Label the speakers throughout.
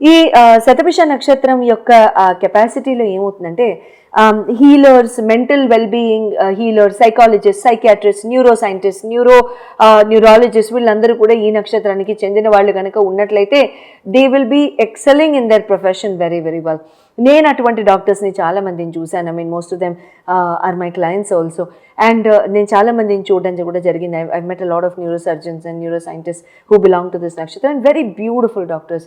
Speaker 1: ఈ శతభిష నక్షత్రం యొక్క కెపాసిటీలో ఏమవుతుందంటే healers mental wellbeing healers psychologist psychiatrist neuroscientist neuro neurologist వీళ్ళందరూ కూడా ఈ నక్షత్రానికి చెందిన వాళ్ళు కనుక ఉన్నట్లయితే they will be excelling in their profession very very well నేను అటువంటి డాక్టర్స్ని చాలా మందిని చూశాను I mean most of them are my clients also and నేను చాలా మందిని చూడడం కూడా జరిగింది. I met a lot of neurosurgeons and neuroscientist who belong to this నక్షత్రం. అండ్ వెరీ బ్యూటిఫుల్ డాక్టర్స్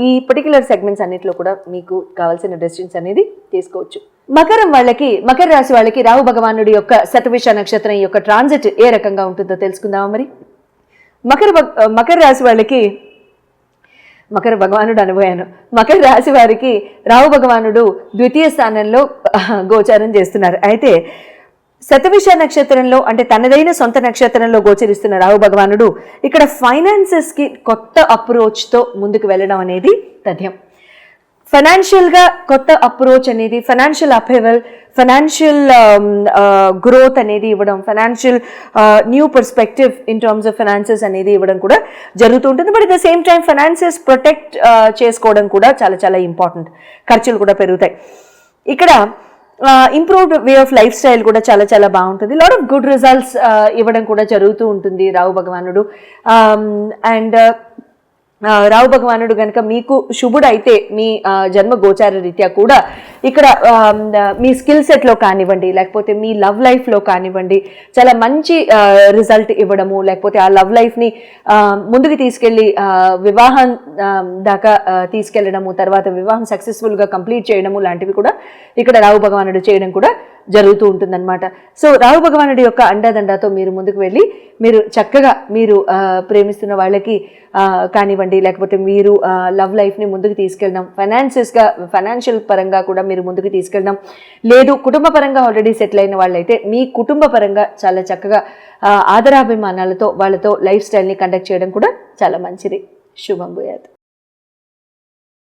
Speaker 1: ఈ పర్టికులర్ సెగ్మెంట్స్ అన్నింటిలో కూడా మీకు కావాల్సిన డెసిషన్స్ అనేది తీసుకోవచ్చు. మకరం వాళ్ళకి మకర రాశి వాళ్ళకి రాహు భగవానుడి యొక్క శతవిష నక్షత్రం యొక్క ట్రాన్సిట్ ఏ రకంగా ఉంటుందో తెలుసుకుందామా మరి? మకర భగ- మకర రాశి వాళ్ళకి మకర భగవానుడు అనుభవాను మకర రాశి వారికి రాహు భగవానుడు ద్వితీయ స్థానంలో గోచారం చేస్తున్నారు. అయితే శతవిష నక్షత్రంలో అంటే తనదైన సొంత నక్షత్రంలో గోచరిస్తున్న రాహు భగవానుడు ఇక్కడ ఫైనాన్సెస్కి కొత్త అప్రోచ్తో ముందుకు వెళ్ళడం అనేది తథ్యం. ఫైనాన్షియల్గా కొత్త అప్రోచ్ అనేది ఫైనాన్షియల్ అపేవల్ ఫైనాన్షియల్ గ్రోత్ అనేది ఇవ్వడం financial new perspective in terms of finances అనేది ఇవ్వడం కూడా జరుగుతూ ఉంటుంది. But at the same time finances protect చేసుకోవడం కూడా చాలా చాలా ఇంపార్టెంట్ ఖర్చులు కూడా పెరుగుతాయి. ఇక్కడ improved way of life style కూడా చాలా చాలా బాగుంటుంది. లాట్ ఆఫ్ గుడ్ రిజల్ట్స్ ఇవ్వడం కూడా జరుగుతూ ఉంటుంది రావు భగవానుడు. Um, అండ్ రావు భగవానుడు కనుక మీకు శుభుడు అయితే మీ జన్మ గోచార రీత్యా కూడా ఇక్కడ మీ స్కిల్ సెట్లో కానివ్వండి లేకపోతే మీ లవ్ లైఫ్లో కానివ్వండి చాలా మంచి రిజల్ట్ ఇవ్వడము లేకపోతే ఆ లవ్ లైఫ్ని ముందుకు తీసుకెళ్ళి వివాహం దాకా తీసుకెళ్ళడము తర్వాత వివాహం సక్సెస్ఫుల్గా కంప్లీట్ చేయడము లాంటివి కూడా ఇక్కడ రావు భగవానుడు చేయడం కూడా జరుగుతూ ఉంటుందన్నమాట. సో రాహు భగవానుడి యొక్క అండదండతో మీరు ముందుకు వెళ్ళి మీరు చక్కగా మీరు ప్రేమిస్తున్న వాళ్ళకి కానివ్వండి లేకపోతే మీరు లవ్ లైఫ్ని ముందుకు తీసుకెళ్ళడం ఫైనాన్సెస్గా ఫైనాన్షియల్ పరంగా కూడా మీరు ముందుకు తీసుకెళ్ళడం లేదు కుటుంబ పరంగా ఆల్రెడీ సెటిల్ అయిన వాళ్ళైతే మీ కుటుంబ పరంగా చాలా చక్కగా ఆదరాభిమానాలతో వాళ్ళతో లైఫ్ స్టైల్ని కండక్ట్ చేయడం కూడా చాలా మంచిది. శుభం భూయాత్.